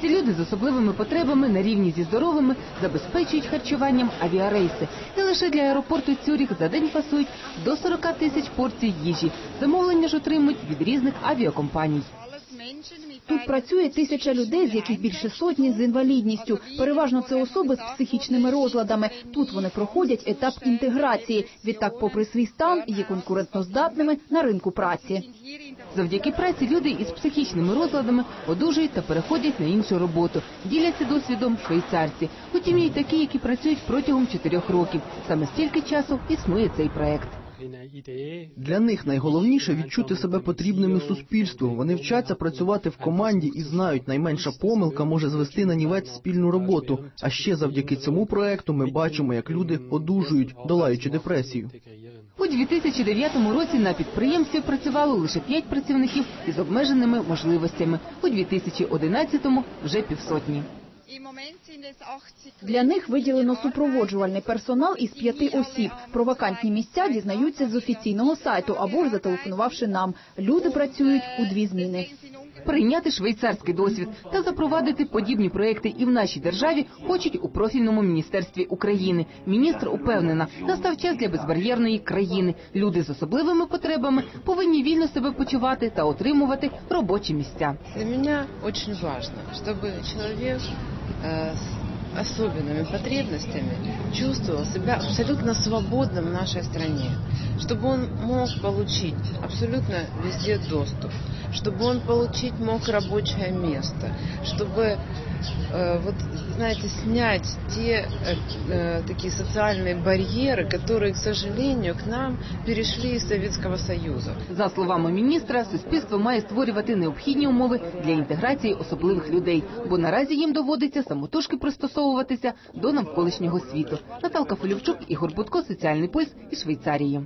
Ці люди з особливими потребами на рівні зі здоровими забезпечують харчуванням авіарейси. І лише для аеропорту Цюріх за день фасують до 40 тисяч порцій їжі. Замовлення ж отримують від різних авіакомпаній. Тут працює тисяча людей, з яких більше сотні з інвалідністю. Переважно це особи з психічними розладами. Тут вони проходять етап інтеграції. Відтак, попри свій стан, є конкурентноздатними на ринку праці. Завдяки праці люди із психічними розладами одужують та переходять на іншу роботу. Діляться досвідом швейцарці. Утім, є й такі, які працюють протягом чотирьох років. Саме стільки часу існує цей проект. Для них найголовніше відчути себе потрібними суспільству. Вони вчаться працювати в команді і знають, найменша помилка може звести на нівець спільну роботу. А ще завдяки цьому проекту ми бачимо, як люди одужують, долаючи депресію. У 2009 році на підприємстві працювало лише п'ять працівників із обмеженими можливостями. У 2011-му вже півсотні. Для них виділено супроводжувальний персонал із п'яти осіб. Про вакантні місця дізнаються з офіційного сайту або ж зателефонувавши нам. Люди працюють у дві зміни. Прийняти швейцарський досвід та запровадити подібні проекти і в нашій державі хочуть у профільному міністерстві України. Міністр упевнена, настав час для безбар'єрної країни. Люди з особливими потребами повинні вільно себе почувати та отримувати робочі місця. Для меня очень важно, чтобы человек э, с особенными потребностями чувствовал себя абсолютно свободным в нашей стране, чтобы он мог получить абсолютно везде доступ, чтобы он получить мог рабочее место, чтобы э, вот знаете снять те э, э, такие социальные барьеры, которые, к сожалению, к нам перешли из Советского Союза. За словами міністра, суспільство має створювати необхідні умови для інтеграції особливих людей, бо наразі їм доводиться самотужки пристосовуватися до навколишнього світу. Наталка Фолівчук, Ігор Будко, Соціальний пульс і Швейцарії.